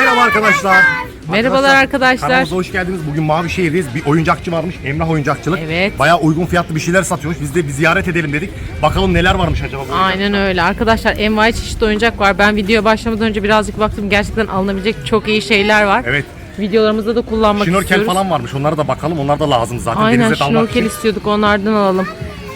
Merhaba arkadaşlar. Merhabalar arkadaşlar. Kanalımıza hoş geldiniz. Bugün Mavişehir'deyiz. Bir oyuncakçı varmış. Emrah Oyuncakçılık. Evet. Bayağı uygun fiyatlı bir şeyler satıyormuş. Biz de bir ziyaret edelim dedik. Bakalım neler varmış acaba bu Aynen öyle. Arkadaşlar envai çeşit oyuncak var. Ben videoya başlamadan önce birazcık baktım. Gerçekten alınabilecek çok iyi şeyler var. Evet. Videolarımızda da kullanmak Şnorkel istiyoruz. falan varmış. Onlara da bakalım. Onlar da lazım zaten. Aynen Denize dalmak şnorkel için. istiyorduk. Onlardan alalım.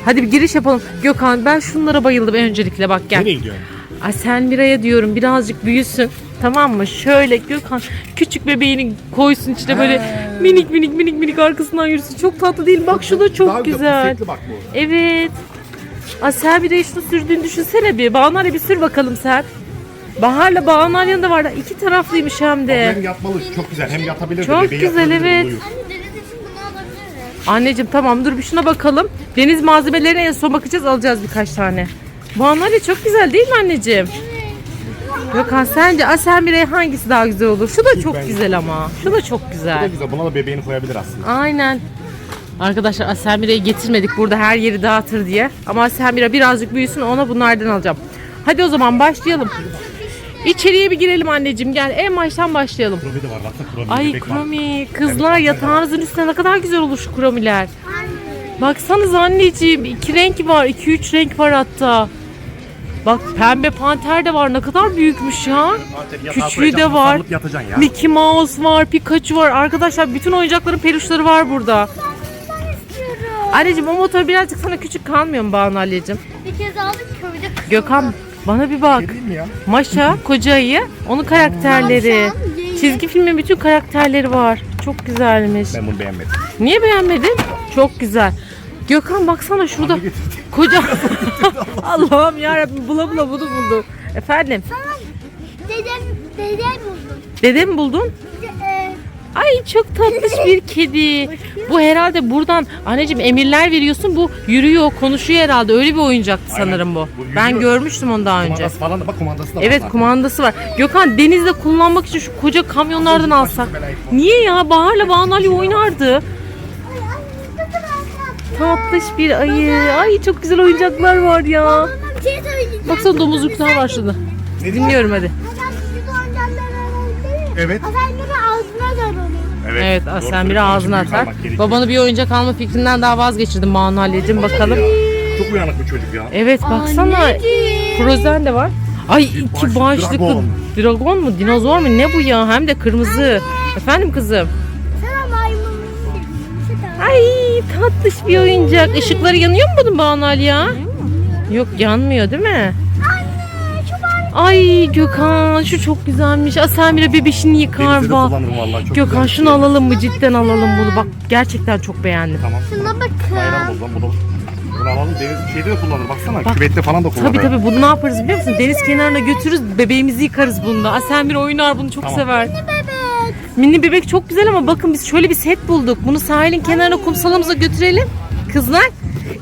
Hadi bir giriş yapalım. Gökhan ben şunlara bayıldım öncelikle bak gel. Nereye gidiyorsun? Ay sen Miray'a diyorum birazcık büyüsün. Tamam mı? Şöyle Gökhan küçük bebeğini koysun içine böyle minik minik minik minik arkasından yürüsün. Çok tatlı değil. mi? Bak şu da çok Daha güzel. bak bu. Evet. Aa, sen bir de şunu sürdüğünü düşünsene bir. Bahanarya bir sür bakalım sen. Bahar'la Bahanaryanın da var. İki taraflıymış hem de. Hem yatmalı. Çok güzel. Hem yatabilir. Çok bebeği güzel, evet. uyur. Anne deniz için bunu alabiliriz. Anneciğim tamam dur bir şuna bakalım. Deniz malzemelerine en son bakacağız alacağız birkaç tane. Bahanarya çok güzel değil mi anneciğim? Gökhan sence Asel Mirey hangisi daha güzel olur? Şu da çok güzel ama. Şu da çok Bu da güzel. güzel. Buna da bebeğini koyabilir aslında. Aynen. Arkadaşlar Asel Mirey'i getirmedik burada her yeri dağıtır diye. Ama Asel Mirey birazcık büyüsün ona bunlardan alacağım. Hadi o zaman başlayalım. İçeriye bir girelim anneciğim gel en baştan başlayalım. Kromi de var. Baksana kromi Ay bebek var. kromi kızlar yatağınızın üstüne ne kadar güzel olur şu kromiler. Baksanız anneciğim iki renk var iki üç renk var hatta. Bak pembe panter de var ne kadar büyükmüş ya. Küçüğü de var. sarılıp yatacaksın ya. Mickey Mouse var, Pikachu var. Arkadaşlar bütün oyuncakların peluşları var burada. Anneciğim o motor birazcık sana küçük kalmıyor mu Banu anneciğim? Bir kez aldık köyde kız. Gökhan bana bir bak. Maşa, koca ayı, onun karakterleri. Çizgi filmin bütün karakterleri var. Çok güzelmiş. Ben bunu beğenmedim. Niye beğenmedin? Çok güzel. Gökhan baksana şurada koca... Allah'ım yarabbim bula bula bunu buldu. Efendim Dedem, dedem buldum. dede mi buldun? Ee, Ay çok tatlış bir kedi. Bu herhalde buradan anneciğim emirler veriyorsun bu yürüyor konuşuyor herhalde öyle bir oyuncaktı Aynen. sanırım bu. Bu yürüyor. Ben görmüştüm onu daha önce. Kumandası falan da bak kumandası da var Evet zaten. kumandası var. Gökhan denizde kullanmak için şu koca kamyonlardan alsak. Niye ya Bahar'la Banali oynardı. Tatlış bir ayı. Ay çok güzel oyuncaklar var ya. bir şey söyleyeceğim. Baksana domuzcuklar var şurada. Ne Dinliyorum hadi. Adam oyuncaklar arasında Evet. Ağzına da oluyor. Evet doğru sen söylüyorsun. biri ağzına Büyük atar. almak gerekiyor. Babanı bir oyuncak alma fikrinden daha vazgeçirdim Banu Halil'cim bakalım. Çok uyanık bu çocuk ya. Evet baksana. Frozen de var. Ay iki başlı başlıklı dragon. dragon mu dinozor mu ne bu ya hem de kırmızı. Efendim kızım. Tatlış bir oyuncak. Işıkları yanıyor mu bunun Banal ya? Yok yanmıyor değil mi? Anne şu var. Ay Gökhan şu çok güzelmiş. Asamire bebişini yıkar Denizde de bak. kullanırım vallahi. Çok Gökhan güzel. şunu alalım mı? Cidden alalım bunu. Bak gerçekten çok beğendim. Tamam. Şuna Bayram bakın. o zaman bunu. Bunu alalım. Deniz şeyde de kullanır. Baksana. Bak. Küvette falan da kullanır. Tabii tabii bunu ne yaparız biliyor musun? Deniz kenarına götürürüz bebeğimizi yıkarız bununla. Asemir oynar bunu çok Tamam. sever. Mini bebek çok güzel ama bakın biz şöyle bir set bulduk. Bunu sahilin kenarına kumsalımıza götürelim. Kızlar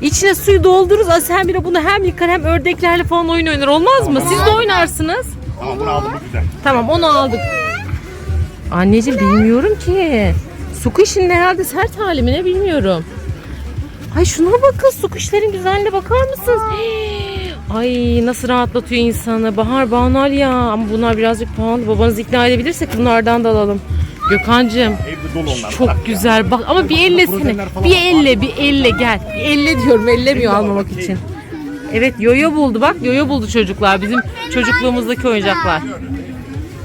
içine suyu doldururuz. Asemir bunu hem yıkar hem ördeklerle falan oyun oynar. Olmaz mı? Siz de oynarsınız. Tamam bunu aldım bu güzel. Tamam onu aldık. Anneciğim bilmiyorum ki. Squish'in herhalde sert hali mi ne bilmiyorum. Ay şuna bakın squish'lerin güzelliğine bakar mısınız? Ay nasıl rahatlatıyor insanı. Bahar banal ya ama bunlar birazcık pahalı. Babanızı ikna edebilirsek bunlardan da alalım. Gökhan'cığım Evde dolu onlar. çok ya. güzel. Bak ama bir ellesene. Falan Bir var. elle, bir elle gel. Bir elle diyorum, ellemiyor almamak için. Evet, yoyo buldu bak. Yoyo buldu çocuklar. Bizim çocukluğumuzdaki oyuncaklar.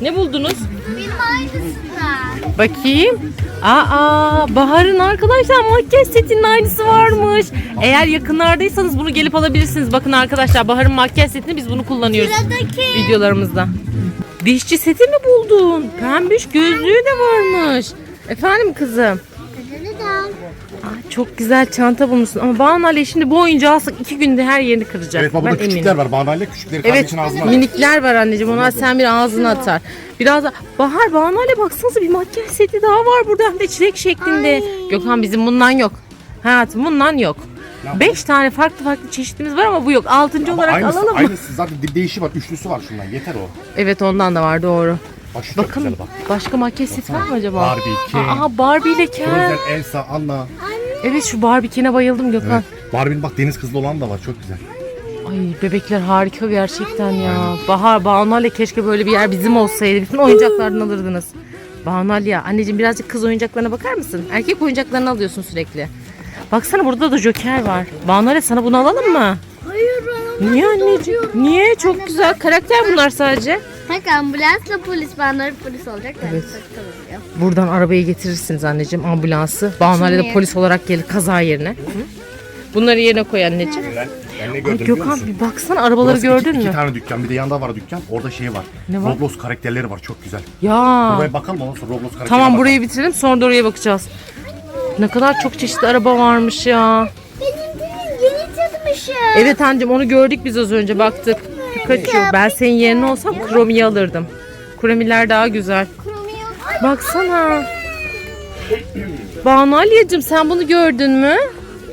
Ne buldunuz? Benim aynısı var. Bakayım. Aa, Bahar'ın arkadaşlar makyaj setinin aynısı varmış. Eğer yakınlardaysanız bunu gelip alabilirsiniz. Bakın arkadaşlar Bahar'ın makyaj setini biz bunu kullanıyoruz videolarımızda. Dişçi seti mi buldun? Pembiş gözlüğü de varmış. Efendim kızım. Aa, çok güzel çanta bulmuşsun ama Banu Ali şimdi bu oyuncağı alsak iki günde her yerini kıracak. Evet baba ben burada küçükler eminim. var. Banayla küçükleri Evet kardeşin ağzına ver. minikler var anneciğim onlar sen bir ağzına atar. Biraz da Bahar Banu Ali baksanıza bir makyaj seti daha var burada hem de çilek şeklinde. Gökhan bizim bundan yok. Hayatım bundan yok. Beş tane farklı farklı çeşitimiz var ama bu yok. Altıncı Ama olarak aynısı, alalım mı? aynısı zaten de- değişi var. Üçlüsü var şundan. Yeter o. Evet ondan da var doğru. Bak şu çok Bakalım güzel bak. başka makyaj seti var mı acaba? Barbie, Ken. Aa Barbie ile Ken. Frozen, Elsa, Anna. Evet şu Barbie Ken'e bayıldım Gökhan. Evet. Barbie'nin bak deniz kızlı olan da var. Çok güzel. Ay bebekler harika gerçekten ya. Bahar, Banalya keşke böyle bir yer bizim olsaydı. Bütün oyuncaklardan alırdınız. Banalya anneciğim birazcık kız oyuncaklarına bakar mısın? Erkek oyuncaklarını alıyorsun sürekli. Baksana burada da joker var. Banalya sana bunu alalım mı? Hayır ben onu Niye anneciğim? Niye? Çok güzel. Karakter bunlar sadece. Bak ambulansla polis. Benler polis olacak. Ben Evet. Buradan arabayı getirirsiniz anneciğim ambulansı. Da Şimdi- polis olarak gelir kaza yerine. Hı? Bunları yerine koy anneciğim. Ben, ben ne Ay gördüm biliyor Gökhan musun? bir baksana arabaları Burası gördün iki, mü? iki tane dükkan. Bir de yanda var dükkan. Orada şey var. Ne var? Roblox karakterleri var. Çok güzel. Ya. Buraya bakalım ondan sonra Roblox karakterlerine Tamam bakalım. burayı bitirelim sonra da oraya bakacağız. Ne kadar çok çeşitli araba varmış ya. Benimkinin yeni çizmişim. Evet anneciğim onu gördük biz az önce baktık. Pikachu. Ben senin yerine olsam Chrome'yi alırdım. Chrome'ler daha güzel. Baksana. Banu Aliyeciğim sen bunu gördün mü?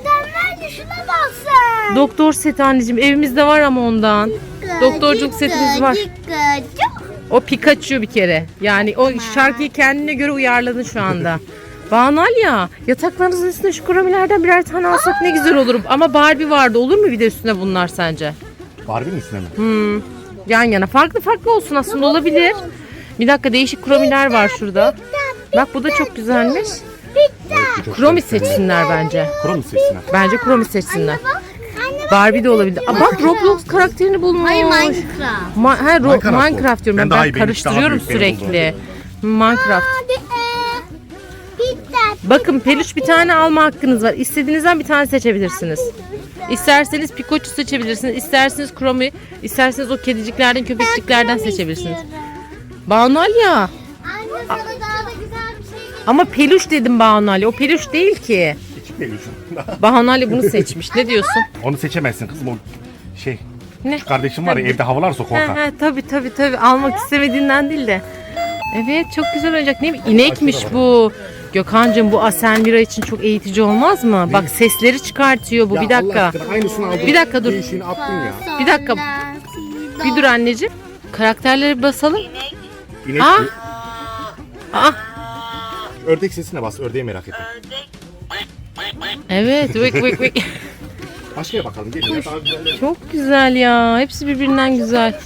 Sen şuna bak sen. Doktor seti anneciğim evimizde var ama ondan. Doktorculuk setimiz var. O Pikachu bir kere. Yani o şarkıyı kendine göre uyarladın şu anda. Banal ya. Yataklarınızın üstüne şu kromilerden birer tane alsak ne güzel olur. Ama Barbie vardı. Olur mu bir de üstüne bunlar sence? Barbie'nin üstüne mi? Hmm. Yan yana. Farklı farklı olsun aslında olabilir. Bir dakika değişik kromiler var şurada. Bak bu da çok güzelmiş. Kromi seçsinler bence. Krom seçsinler. Bence kromi seçsinler. Barbie de olabilir. Aa, bak Roblox karakterini bulmuş. Hayır Minecraft. Ma- ha, Ro- Minecraft Minecraft, diyorum ben, Ben daha iyi, karıştırıyorum daha sürekli. Minecraft. Bakın peluş bir tane alma hakkınız var. İstediğinizden bir tane seçebilirsiniz. İsterseniz Pikachu seçebilirsiniz. İsterseniz Chromie, isterseniz o kediciklerden, köpekçiklerden seçebilirsiniz. Banal ya. Anne sana daha da güzel bir şey getirdim. Ama peluş dedim Banal. O peluş değil ki. İki peluş. Banal bunu seçmiş. Ne diyorsun? Onu seçemezsin kızım o şey. Ne? Şu kardeşim var ya evde havalarsa He korkar. he tabi tabi tabi almak istemediğinden değil de. Evet çok güzel olacak. Ne bileyim, inekmiş bu. Gökhan'cığım bu Asenmira için çok eğitici olmaz mı? Bak sesleri çıkartıyor bu. Ya bir dakika. Allah aşkına aynısını aldın. Bir dakika dur. Attın ya. Bir dakika. Bir dur anneciğim. Karakterleri basalım. İnek Aa. mi? Aa, Ördek sesine bas. Ördeği merak ettim. evet. Vık vık vık. Bakalım. Gelin. Daha güzel. Çok güzel ya. Hepsi birbirinden güzel.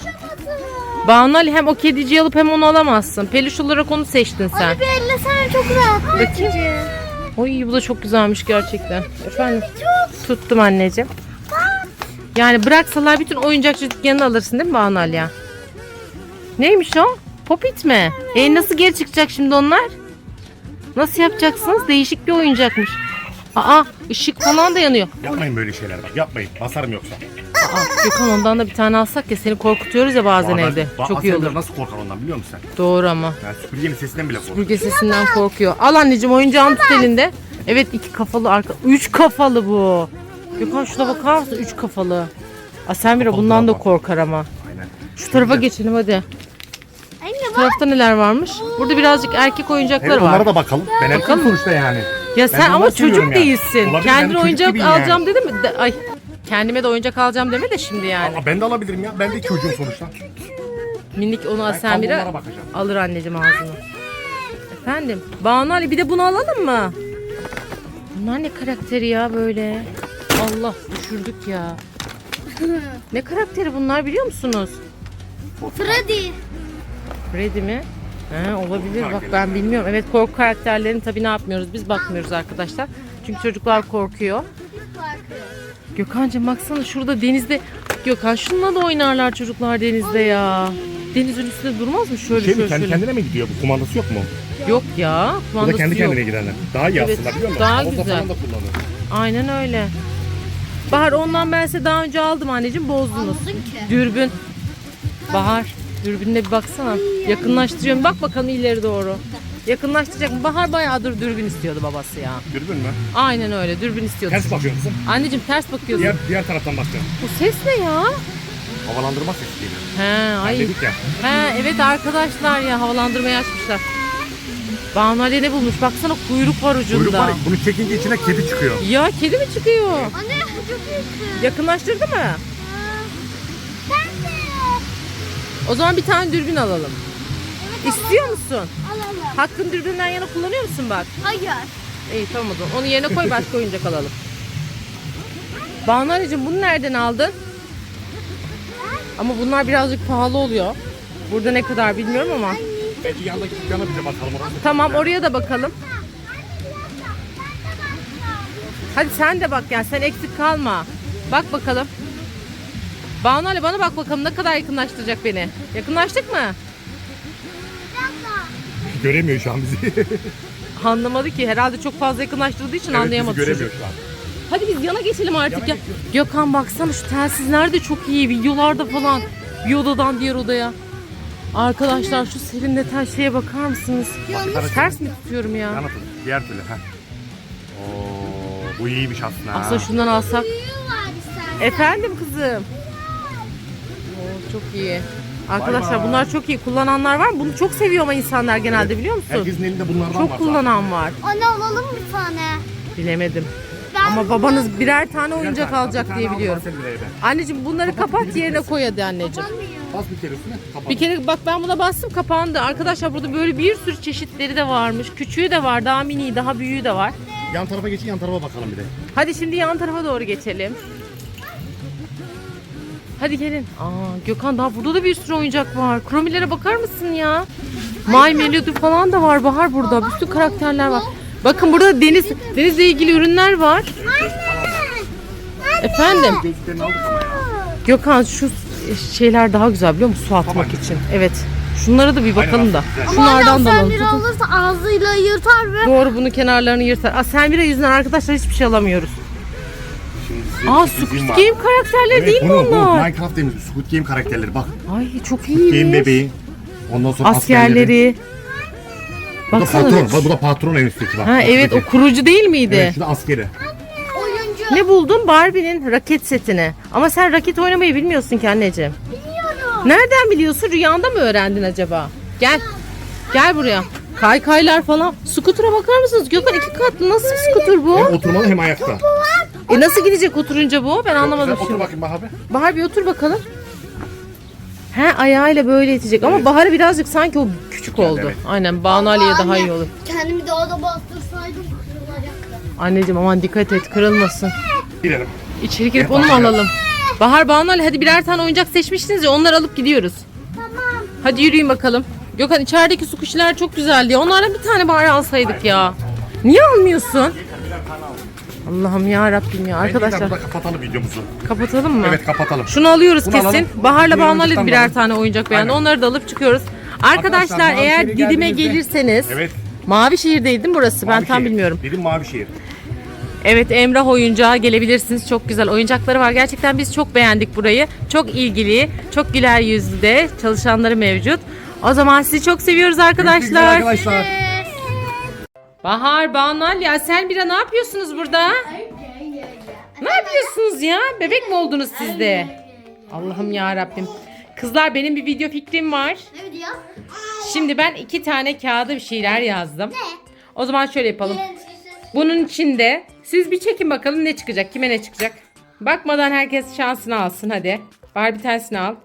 Banu Ali hem o kediciyi alıp hem onu alamazsın. Peluş olarak onu seçtin sen. Bir elle sen çok rahat. Bakayım. Oy bu da çok güzelmiş gerçekten. Efendim? Tuttum anneciğim. Yani bıraksalar bütün oyuncakçı dükkanını alırsın değil mi Banu Ali ya? Neymiş o? Popit mi? E nasıl geri çıkacak şimdi onlar? Nasıl yapacaksınız? Değişik bir oyuncakmış. Aa ışık falan da yanıyor. Yapmayın böyle şeyler bak. Yapmayın. Basarım yoksa. Aa, Gökhan ondan da bir tane alsak ya seni korkutuyoruz ya bazen Aa, ben- evde. Ba- Çok iyi Aslında olur. Nasıl korkar ondan biliyor musun sen? Doğru ama. Yani süpürgenin sesinden bile korkar. Süpürge sesinden korkuyor. Al anneciğim oyuncağını tut elinde. Evet iki kafalı arka. Üç kafalı bu. Gökhan şuna bakar mısın? Üç kafalı. Asemira Kafalı bundan da ama. korkar ama. Aynen. Şu tarafa geçelim hadi. Anne Bu tarafta neler varmış? Burada birazcık erkek oyuncaklar Evet var. onlara da bakalım. Ben erkeğim sonuçta yani. Ya sen ama seviyorum çocuk yani. değilsin. Olabilir, ben Kendine çocuk oyuncak gibiyim yani. alacağım dedim mi? De- ay kendime de oyuncak alacağım deme de şimdi yani. Aa, ben de alabilirim ya. Ben de çocuğum sonuçta. Minik onu Ben Asemira kablolara bakacağım. alır anneciğim ağzını. Efendim Banu Ali bir de bunu alalım mı? Bunlar ne karakteri ya böyle? Allah düşürdük ya. ne karakteri bunlar biliyor musunuz? Freddy. Freddy mi? He, olabilir bak ben bilmiyorum. Evet korku karakterlerini tabii ne yapmıyoruz biz bakmıyoruz arkadaşlar. Çünkü çocuklar korkuyor. Gökhan'cığım baksana şurada denizde Gökhan şununla da oynarlar çocuklar denizde ya. Denizin üstünde durmaz mı şöyle Şey mi şöyle kendi şöyle? kendine mi gidiyor bu? Kumandası yok mu? Yok ya. Bu da Kumandası kendi yok. kendine gidenler. Daha iyi Evet, aslında biliyor musun? daha Havuzda güzel. falan da kullanıyor. Aynen öyle. Bahar ondan ben size daha önce aldım anneciğim bozdunuz. Anladın ki. Dürbün. Bahar dürbünle bir baksana. Yakınlaştırıyorum. Bak bakalım ileri doğru. Yakınlaştıracak mı? Bahar bayağıdır dürbün istiyordu babası ya. Dürbün mü? Aynen öyle dürbün istiyordu. Ters bakıyor musun? Anneciğim ters bakıyorsun. Diğer, diğer taraftan bakıyor. Bu ses ne ya? Havalandırma sesi geliyor. He, Ay. ay. Dedik ya. He, evet arkadaşlar ya havalandırmayı açmışlar. Banu Ali ne bulmuş? Baksana kuyruk var ucunda. Kuyruk var bunu çekince içine kedi çıkıyor. Ya kedi mi çıkıyor? Anne çok iyisin. Yakınlaştırdı mı? Ben de. O zaman bir tane dürbün alalım. İstiyor musun? Alalım. Hakkın dürbünden yana kullanıyor musun bak? Hayır. İyi tamam o zaman. Onu yerine koy başka oyuncak alalım. Banu anneciğim bunu nereden aldın? Ama bunlar birazcık pahalı oluyor. Burada ne kadar bilmiyorum ama. Belki yandaki dükkana bir de bakalım orası. Tamam oraya da bakalım. Hadi sen de bak ya sen eksik kalma. Bak bakalım. Banu Ali bana bak bakalım ne kadar yakınlaştıracak beni. Yakınlaştık mı? Göremiyor şu an bizi. Anlamadı ki. Herhalde çok fazla yakınlaştırdığı için evet, anlayamadı bizi çocuk. göremiyor şu an. Hadi biz yana geçelim artık ya. Gökhan baksana şu telsizler de çok iyi. Videolarda falan. Bir odadan diğer odaya. Arkadaşlar şu serinleten şeye bakar mısınız? Ters mi tutuyorum ya? Anlatın. Diğer türlü. Heh. Oo, bu iyiymiş aslında. ha. Aslında şundan alsak. Büyüğü var istersen. Efendim kızım. Oo, çok iyi. Arkadaşlar bunlar çok iyi. Kullananlar var mı? Bunu çok seviyor ama insanlar genelde biliyor musun? Herkesin elinde bunlardan var. Çok zaten. kullanan var. Anne alalım bir tane. Bilemedim. Ben Ama babanız birer tane Birer oyuncak tane, bir alacak tane diye al, biliyorum. var senin evde. Anneciğim bunları kapat yerine koy hadi anneciğim. Bakamıyorum. Bas bir kere üstüne. Kapat. Bir kere bak ben buna bastım kapandı. Arkadaşlar burada böyle bir sürü çeşitleri de varmış. Küçüğü de var, daha mini, daha büyüğü de var. Yan tarafa geçin yan tarafa bakalım bir de. Hadi şimdi yan tarafa doğru geçelim. Hadi gelin. Aa Gökhan daha burada da bir sürü oyuncak var. Kromilere bakar mısın ya? My Melody falan da var. Bahar burada. Bir sürü karakterler var. Bakın burada deniz denizle ilgili ürünler var. Efendim. Gökhan şu şeyler daha güzel biliyor musun? Su atmak için. Evet. Şunlara da bir bakalım da. Şunlardan da alalım. Tutun. alırsa ağzıyla yırtar ve Doğru bunu kenarlarını yırtar. Aa, Selmira yüzünden arkadaşlar hiçbir şey alamıyoruz. Size Aa sürprizim Squid var. Game karakterleri Evet, değil mi bunu, bu onlar? Minecraft demiş. Squid Game karakterleri bak. Ay çok Squid Game iyiymiş. bebeği. Ondan sonra askerleri. Askerleri. Bu da Baksana. patron. Bak, bu da patron en üstteki bak. Ha evet o kurucu değil miydi? Evet şu da askeri. oyuncu. Ne buldun? Barbie'nin raket setini. Ama sen raket oynamayı bilmiyorsun ki anneciğim. Biliyorum. Nereden biliyorsun? Rüyanda mı öğrendin acaba? Gel. Gel buraya. Kaykaylar falan. Skutura bakar mısınız? Gökhan iki katlı. Nasıl bir skutur bu? Hem oturmalı hem ayakta. E nasıl gidecek oturunca bu? Ben anlamadım Güzel, şimdi. Otur bakayım Bahar abi. Bahar bir otur bakalım. He ayağıyla böyle itecek ama Bahar'ı birazcık sanki o küçük oldu. evet. Aynen Banu Ali'ye daha iyi olur. Kendimi daha da bastırsaydım kırılacaktı. Anneciğim aman dikkat et kırılmasın. Gidelim. İçeri girip onu mu alalım? Bahar Banu Ali hadi birer tane oyuncak seçmiştiniz ya onları alıp gidiyoruz. Tamam. Hadi yürüyün bakalım. Gökhan içerideki su kuşlar çok güzeldi. ya. Onlardan bir tane bari alsaydık ya. Niye almıyorsun? Allah'ım ya Rabbim ya Arkadaşlar. arkadaşlar. Burada kapatalım videomuzu. Kapatalım mı? Evet kapatalım. Şunu alıyoruz Bunu kesin. alalım. Bahar'la Banu Ali birer alalım. tane oyuncak beğendi. Onları da alıp çıkıyoruz. Arkadaşlar, Arkadaşlar, eğer Didim'e gelirseniz Evet. Mavi şehir değil mi burası? ben tam Mavişehir. bilmiyorum. Dedim Mavişehir. Evet Emrah oyuncağa gelebilirsiniz. Çok güzel oyuncakları var. Gerçekten biz çok beğendik burayı. Çok ilgili, çok güler yüzlü de çalışanları mevcut. O zaman sizi çok seviyoruz Görüşmek üzere arkadaşlar. Bahar, Banal ya Selmira ne yapıyorsunuz burada? Ne yapıyorsunuz ya? Bebek mi oldunuz siz de? Allah'ım ya Rabbim. Kızlar benim bir video fikrim var. Ne diyor? Şimdi ben iki tane kağıda bir şeyler yazdım. O zaman şöyle yapalım. Ne? Bunun içinde siz bir çekin bakalım ne çıkacak. Kime ne çıkacak? Bakmadan herkes şansını alsın hadi. Bahar bir tanesini al.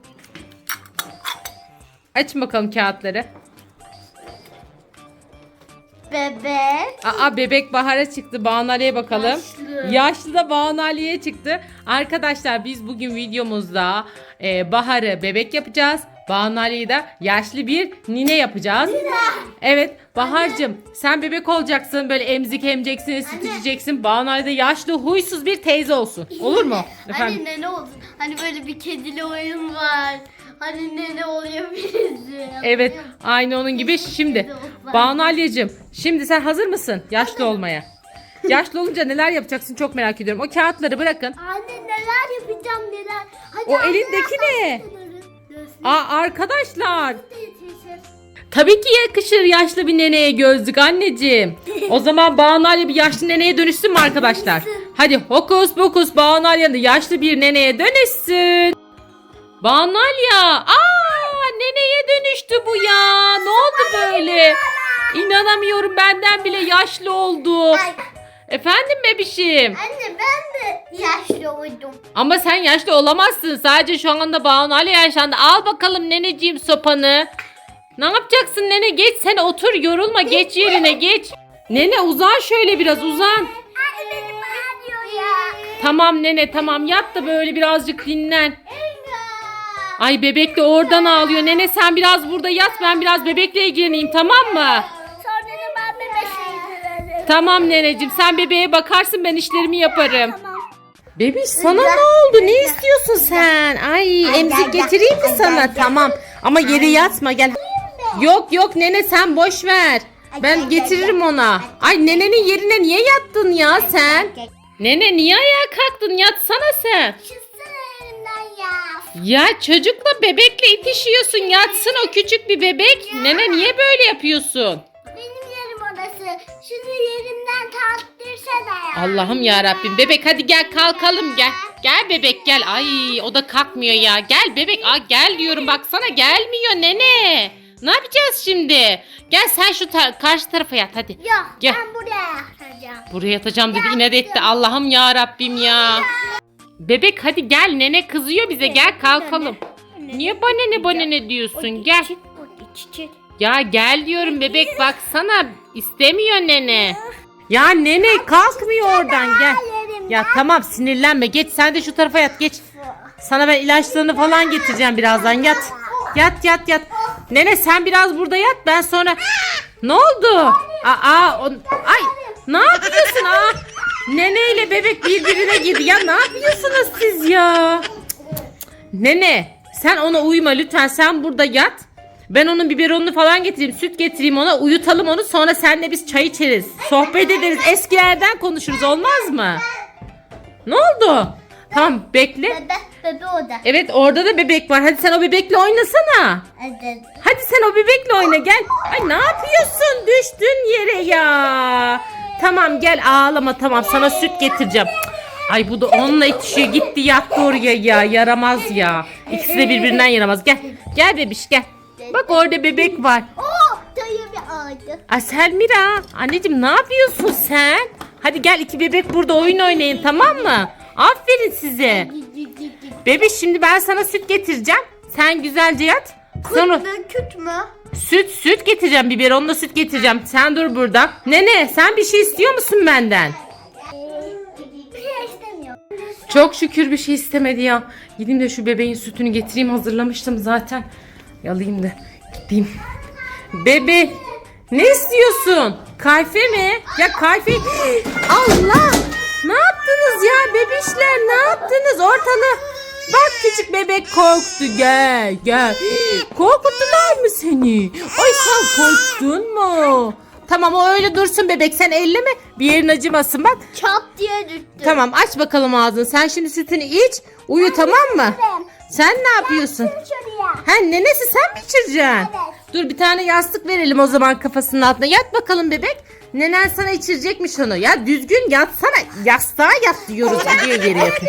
Açın bakalım kağıtları. Bebek. Aa bebek Bahar'a çıktı. Banu Ali'ye bakalım. Yaşlı. Yaşlı da Banu Ali'ye çıktı. Arkadaşlar biz bugün videomuzda e, Bahar'ı bebek yapacağız. Banu Ali'yi de yaşlı bir nine yapacağız. Evet Bahar'cığım sen bebek olacaksın. Böyle emzik emeceksin, süt içeceksin. Banu Ali de yaşlı huysuz bir teyze olsun. Olur mu? Efendim? Hani nene olsun. Hani böyle bir kedili oyun var. Hani nene oluyor birisi. Evet aynı onun gibi. Şimdi Banu Ali'cim şimdi sen hazır mısın yaşlı olmaya? Yaşlı olunca neler yapacaksın çok merak ediyorum. O kağıtları bırakın. Anne neler yapacağım neler. Hadi O anne, elindeki ne? Aa arkadaşlar. Tabii ki yakışır yaşlı bir neneye gözlük anneciğim. O zaman Banu Ali bir yaşlı neneye dönüşsün mü arkadaşlar? Hadi hokus pokus Banu de yaşlı bir neneye dönüşsün. Banu Ali ya. Aa neneye dönüştü bu ya. Ne oldu böyle? İnanamıyorum benden bile yaşlı oldu. Ay, Efendim bebişim. anne ben de yaşlı oldum. Ama sen yaşlı olamazsın. Sadece şu anda Banu Ali yaşlandı. Al bakalım neneciğim sopanı. Ne yapacaksın nene? Geç sen otur yorulma. Geç yerine geç. Nene uzan şöyle biraz uzan. Anne benim ağrıyor ya. Tamam nene tamam yat da böyle birazcık dinlen. Ay bebek de oradan ağlıyor. Nene sen biraz burada yat ben biraz bebekle ilgileneyim tamam mı? Sonra da ben bebeğe Tamam neneciğim sen bebeğe bakarsın ben işlerimi yaparım. Tamam. Bebiş sana ne oldu? Ne istiyorsun sen? Ay emzik getireyim mi sana? Tamam ama yere yatma gel. Yok yok nene sen boş ver. Ben getiririm ona. Ay nenenin yerine niye yattın ya sen? Nene niye ayağa kalktın? Yatsana sen. Ya. Ya çocukla bebekle itişiyorsun. Yatsın o küçük bir bebek. Nene niye böyle yapıyorsun? Benim yerim orası. Şunu yerimden kalktırsana ya. Allah'ım ya Rabbim. Bebek hadi gel kalkalım gel. Gel bebek gel. Ay o da kalkmıyor ya. Gel bebek. Aa, gel diyorum baksana gelmiyor nene. Ne yapacağız şimdi? Gel sen şu ta- karşı tarafa yat hadi. Yok Gel. ben buraya yatacağım. Buraya yatacağım dedi inat etti. Allah'ım ya Rabbim ya. Bebek hadi gel. Nene kızıyor bize. Gel kalkalım. Niye bana ne bana ne diyorsun? gel. Ya gel diyorum bebek. baksana. İstemiyor nene. Ya nene kalkmıyor oradan. Gel. Ya tamam sinirlenme. Geç sen de şu tarafa yat. Geç. Sana ben ilaçlarını falan getireceğim birazdan. Yat. Yat yat yat. Nene sen biraz burada yat. Ben sonra... Ne oldu? Aa, o... ay ne yapıyorsun aa? Nene ile bebek birbirine girdi. Ya ne yapıyorsunuz siz ya? Nene sen ona uyuma lütfen sen burada yat. Ben onun biberonunu falan getireyim, süt getireyim ona, uyutalım onu. Sonra senle biz çay içeriz, sohbet ederiz, eskilerden konuşuruz olmaz mı? Ne oldu? Tamam bekle. Bebe, bebe orada. Evet orada da bebek var. Hadi sen o bebekle oynasana. Evet. Hadi sen o bebekle oyna gel. Ay ne yapıyorsun? Düştün yere ya. Tamam gel ağlama tamam sana süt getireceğim. Ay bu da onunla itişiyor gitti yattı oraya ya yaramaz ya. İkisi de birbirinden yaramaz. Gel gel bebiş gel. Bak orada bebek var. Oo, dayı bir ağacı. Ay Selmira anneciğim ne yapıyorsun sen? Hadi gel iki bebek burada oyun oynayın tamam mı? Aferin size. Bebiş şimdi ben sana süt getireceğim. Sen güzelce yat. Sonra Küt mü küt mü? Süt süt getireceğim biberonla süt getireceğim. Sen dur burada. Nene sen bir şey istiyor musun benden? Çok şükür bir şey istemedi ya. Gideyim de şu bebeğin sütünü getireyim hazırlamıştım zaten. Yalayayım da gideyim. Bebe ne istiyorsun? Kayfe mi? Ya kayfe... Allah! Ne yaptınız ya bebişler ne yaptınız ortalığı? Bak küçük bebek korktu gel gel. Korkuttular mı seni? Ay sen korktun mu? Tamam o öyle dursun bebek sen elleme bir yerin acımasın bak. Çat diye düştü. Tamam aç bakalım ağzını. Sen şimdi sütünü iç. Uyu tamam mı? Sen ne yapıyorsun? Şuraya. Ha nenesi sen mi içireceksin? Evet. Dur bir tane yastık verelim o zaman kafasının altına. Yat bakalım bebek. Nenen sana içirecekmiş onu. Ya düzgün yatsana. Yastığa yat diyoruz. Gidiyor geri yatıyor. Bir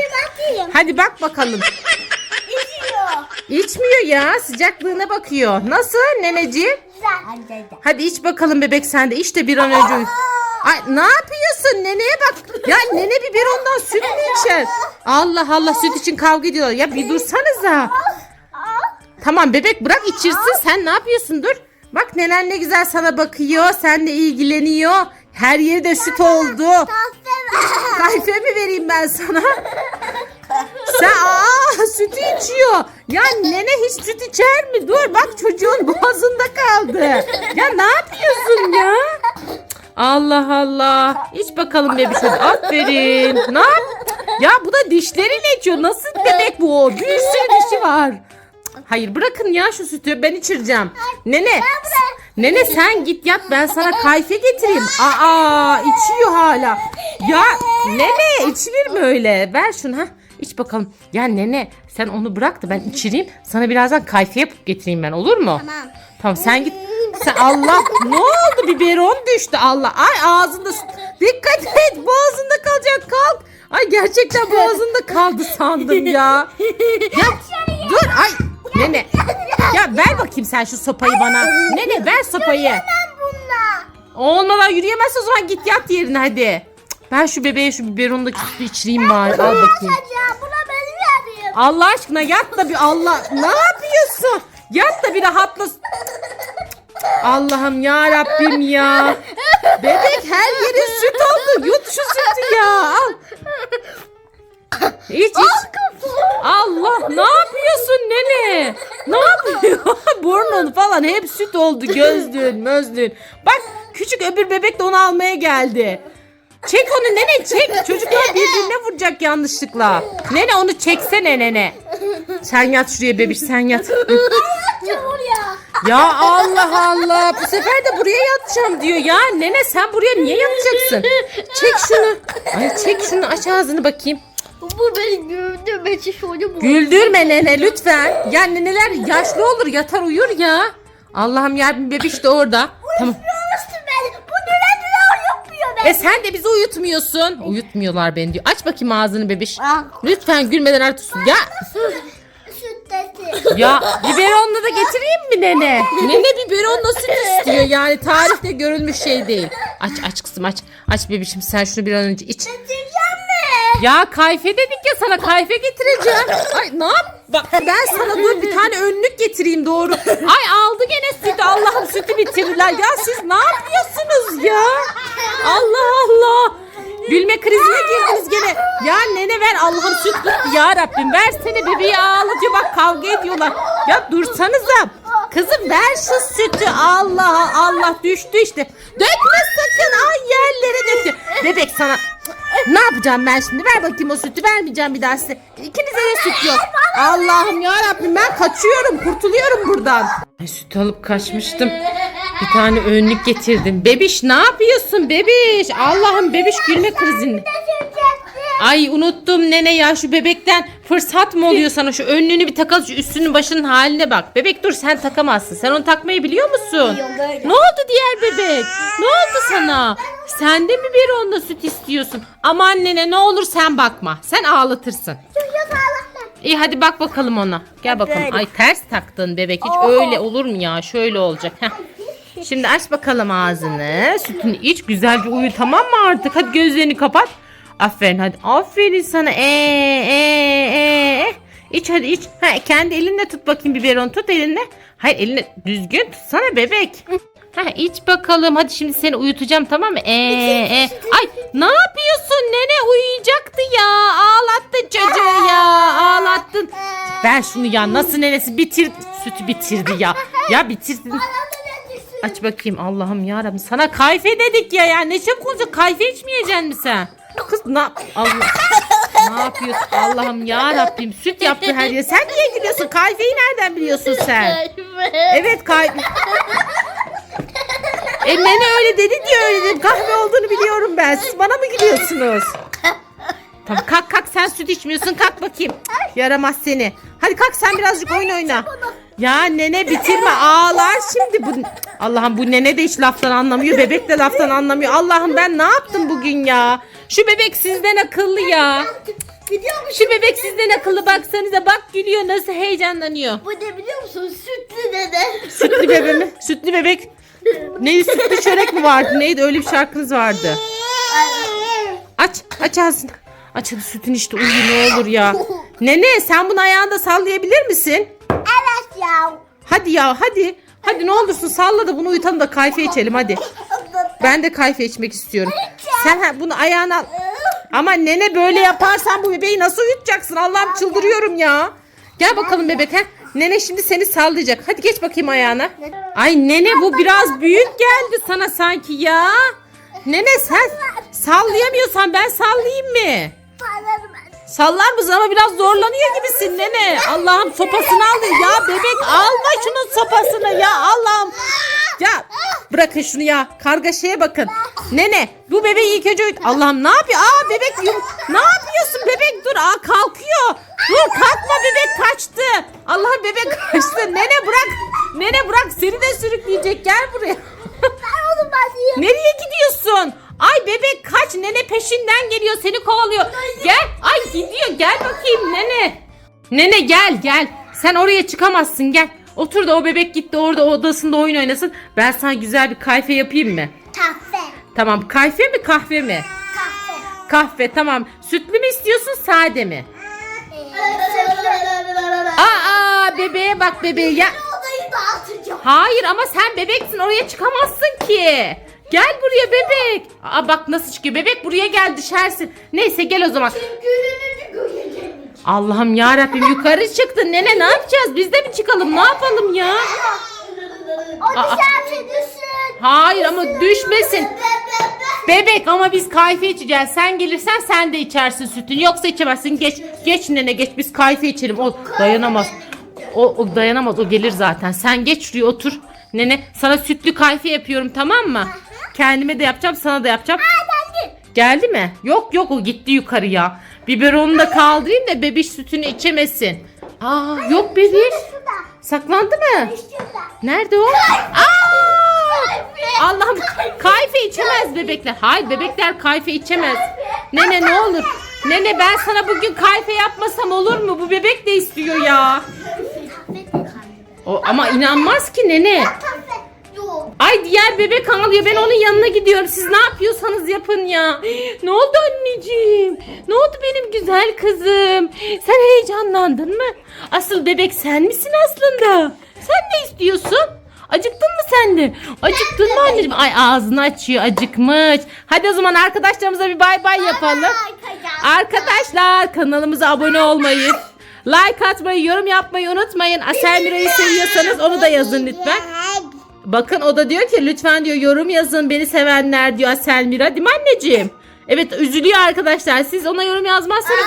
bakayım. Hadi bak bakalım. İçiyor. İçmiyor ya. Sıcaklığına bakıyor. Nasıl neneciğim? Güzel. Hadi iç bakalım bebek sen de. İç de bir an önce uyu. Ay ne yapıyorsun? Neneye bak. Ya nene biberondan süt mü içer? Allah Allah süt için kavga ediyorlar. Ya bir dursanıza. Tamam bebek bırak içirsin. Sen ne yapıyorsun? Dur. Bak nenen ne güzel sana bakıyor. Seninle ilgileniyor. Her yeri de süt oldu. Kayfe mi vereyim ben sana? Sen aa sütü içiyor. Ya nene hiç süt içer mi? Dur bak çocuğun boğazında kaldı. Ya ne yapıyorsun ya? Allah Allah. İç bakalım bebiş hadi. Aferin. Ne yap? Ya bu da dişleriyle içiyor. Nasıl bebek bu? Bir sürü dişi var. Hayır bırakın ya şu sütü ben içireceğim. Nene. Nene sen git yat ben sana kayfe getireyim. Aa içiyor hala. Ya nene içilir mi öyle? Ver şunu ha. İç bakalım. Ya nene sen onu bırak da ben içireyim. Sana birazdan kayfe yapıp getireyim ben olur mu? Tamam. Tamam sen git. Sen Allah ne oldu biberon düştü Allah. Ay ağzında dikkat et boğazında kalacak kalk. Ay gerçekten boğazında kaldı sandım ya. Ya dur ay nene. Ya ver bakayım sen şu sopayı bana. Nene ver sopayı. Olmadan yürüyemezsin o zaman git yat yerine hadi. Ben şu bebeğe şu biberondaki sütü içireyim bari. Al bakayım. Ya buna benim yerim. Allah aşkına yat da bir Allah. Ne yapıyorsun? Yat da bir rahatla. Allah'ım ya Rabbim ya. Bebek her yeri süt oldu. Yut şu sütü ya. Al. İç iç. Allah ne yapıyorsun nene? Ne yapıyor? Burnun falan hep süt oldu gözlüğün mözlüğün. Bak küçük öbür bebek de onu almaya geldi. Çek onu nene çek. Çocuklar birbirine vuracak yanlışlıkla. Nene onu çeksene nene. Sen yat şuraya bebiş sen yat. Çamur ya. Allah Allah. Bu sefer de buraya yatacağım diyor ya. Nene sen buraya niye yatacaksın? Çek şunu. Ay çek şunu aç ağzını bakayım. Bu beni güldürme şöyle bu. Güldürme nene lütfen. Ya neneler yaşlı olur yatar uyur ya. Allah'ım ya bebiş de orada. Tamam. Nasıl beni? Bu neler neler yapıyor ben. E sen de bizi uyutmuyorsun. Uyutmuyorlar beni diyor. Aç bakayım ağzını bebiş. Ah. Lütfen gülmeden artık. Ya Süt testi. ya biberonla da getireyim mi nene? Nene biberonla süt istiyor yani tarihte görülmüş şey değil. Aç aç kızım aç. Aç bebişim sen şunu bir an önce iç. Ya kayfe dedik ya sana kayfe getireceğim. Ay ne yap? Bak ben sana dur bir tane önlük getireyim doğru. Ay aldı gene sütü Allah'ım sütü bitirdiler. Ya siz ne yapıyorsunuz ya? Allah Allah. Gülme krizine girdiniz gene. Ya nene ver Allah'ım süt bitti ya Rabbim. Versene bebeği ağlatıyor bak kavga ediyorlar. Ya dursanıza. Kızım ver şu sütü Allah Allah düştü işte. Dökme sakın ay yerlere döktü. Bebek sana ne yapacağım ben şimdi? Ver bakayım o sütü. Vermeyeceğim bir daha size. İkinize de süt yok. Allah'ım ya Rabbim ben kaçıyorum. Kurtuluyorum buradan. Ay, süt alıp kaçmıştım. Bir tane önlük getirdim. Bebiş ne yapıyorsun bebiş? Allah'ım bebiş gülme krizinde. Ay unuttum nene ya şu bebekten fırsat mı oluyor sana şu önlüğünü bir takalım şu üstünün başının haline bak. Bebek dur sen takamazsın. Sen onu takmayı biliyor musun? Biliyorum, böyle. Ne oldu diğer bebek? Ne oldu sana? Sen de mi bir onda süt istiyorsun? Aman nene ne olur sen bakma. Sen ağlatırsın. İyi hadi bak bakalım ona. Gel bakalım. Böyle. Ay ters taktın bebek. Hiç öyle olur mu ya? Şöyle olacak. Heh. Şimdi aç bakalım ağzını. Sütünü iç. Güzelce uyu tamam mı artık? Hadi gözlerini kapat. Aferin hadi. Aferin sana. Ee, ee, ee. İç hadi iç. Ha, kendi elinle tut bakayım biberon. Tut elinle. Hayır elinle düzgün tutsana bebek. Ha, iç bakalım. Hadi şimdi seni uyutacağım tamam mı? Ee, ee. Ay ne yapıyorsun? Nene uyuyacaktı ya. Ağlattın çocuğu ya. Ağlattın. Ver şunu ya. Nasıl nenesi bitir sütü bitirdi ya. Ya bitirdin. Aç bakayım Allah'ım yarabbim. Sana kayfe dedik ya ya. Ne çabuk olacak? Kayfe içmeyeceksin mi sen? Kız ne yap- Allah. ne yapıyorsun Allah'ım ya Rabbim. Süt yaptı her yer. Sen niye gülüyorsun? Kayfeyi nereden biliyorsun sen? Evet kay... E nene öyle dedi diye öyle dedim. Kahve olduğunu biliyorum ben. Siz bana mı gülüyorsunuz? Tamam kalk kalk sen süt içmiyorsun kalk bakayım. Yaramaz seni. Hadi kalk sen birazcık oyun oyna. Ya nene bitirme ağlar şimdi. Bu, Allah'ım bu nene de hiç laftan anlamıyor. Bebek de laftan anlamıyor. Allah'ım ben ne yaptım bugün ya? Şu bebek sizden akıllı ya. Şu bebek sizden akıllı baksanıza bak gülüyor nasıl heyecanlanıyor. Bu ne biliyor musun? Sütlü dede. Sütlü bebe mi? Sütlü bebek. Neydi sütlü çörek mi vardı? Neydi öyle bir şarkınız vardı. Aç aç ağzını. Aç hadi sütün işte uyu ne olur ya. Nene sen bunu ayağında sallayabilir misin? Ya. Hadi ya hadi. Hadi ne olursun salla da bunu uyutalım da kayfe içelim hadi. Ben de kayfe içmek istiyorum. Sen ha- bunu ayağına al. Ama nene böyle yaparsan bu bebeği nasıl uyutacaksın? Allah'ım çıldırıyorum ya. Gel bakalım bebek ha. Nene şimdi seni sallayacak. Hadi geç bakayım ayağına. Ay nene bu biraz büyük geldi sana sanki ya. Nene sen sallayamıyorsan ben sallayayım mı? Parlarım. Sallar mısın ama biraz zorlanıyor gibisin nene. Allah'ım sopasını al. Ya bebek alma şunun sopasını ya Allah'ım. Ya bırakın şunu ya. Kargaşaya bakın. Nene bu bebeği ilk önce Allah'ım ne yapıyor? Aa bebek. Ne yapıyorsun bebek dur. Aa kalkıyor. Dur kalkma bebek kaçtı. Allah'ım bebek kaçtı. Nene bırak. Nene bırak seni de sürükleyecek. Gel buraya. Ben onu ben Nereye gidiyorsun? Ay bebek kaç nene peşinden geliyor seni kovalıyor. Gel ay gidiyor gel bakayım nene. Nene gel gel. Sen oraya çıkamazsın gel. Otur da o bebek gitti orada odasında oyun oynasın. Ben sana güzel bir kayfe yapayım mı? Kahve. Tamam kayfe mi kahve mi? Kahve. Kahve tamam. Sütlü mü istiyorsun sade mi? Sütlü. Aa bebeğe bak bebeğe ya. Hayır ama sen bebeksin oraya çıkamazsın ki. Gel buraya bebek. Aa bak nasıl çıkıyor. Bebek buraya gel düşersin. Neyse gel o zaman. Allah'ım ya Rabbim yukarı çıktı. Nene ne yapacağız? Biz de mi çıkalım? Ne yapalım ya? O düşsün. Hayır ama düşmesin. Bebek ama biz kayfe içeceğiz. Sen gelirsen sen de içersin sütünü. Yoksa içemezsin. Geç geç nene geç biz kayfe içelim. O dayanamaz. O, o dayanamaz. O gelir zaten. Sen geç şuraya otur. Nene sana sütlü kayfe yapıyorum tamam mı? Kendime de yapacağım sana da yapacağım. Geldi mi? Yok yok o gitti yukarıya. Biberonu da kaldırayım da bebiş sütünü içemesin. Aa yok bebiş. Saklandı mı? Nerede o? Aa! Allah'ım kayfe içemez bebekler. Hayır bebekler kayfe içemez. Nene ne olur. Nene ben sana bugün kayfe yapmasam olur mu? Bu bebek de istiyor ya. O, ama inanmaz ki nene. Ay diğer bebek ağlıyor. Ben onun yanına gidiyorum. Siz ne yapıyorsanız yapın ya. Ne oldu anneciğim? Ne oldu benim güzel kızım? Sen heyecanlandın mı? Asıl bebek sen misin aslında? Sen ne istiyorsun? Acıktın mı sen de? Acıktın mı anneciğim? Ay ağzını açıyor acıkmış. Hadi o zaman arkadaşlarımıza bir bay bay yapalım. Arkadaşlar kanalımıza abone olmayı, like atmayı, yorum yapmayı unutmayın. Asel Mira'yı seviyorsanız onu da yazın lütfen. Bakın o da diyor ki lütfen diyor yorum yazın beni sevenler diyor Asel Mira değil mi anneciğim? Evet üzülüyor arkadaşlar. Siz ona yorum yazmazsanız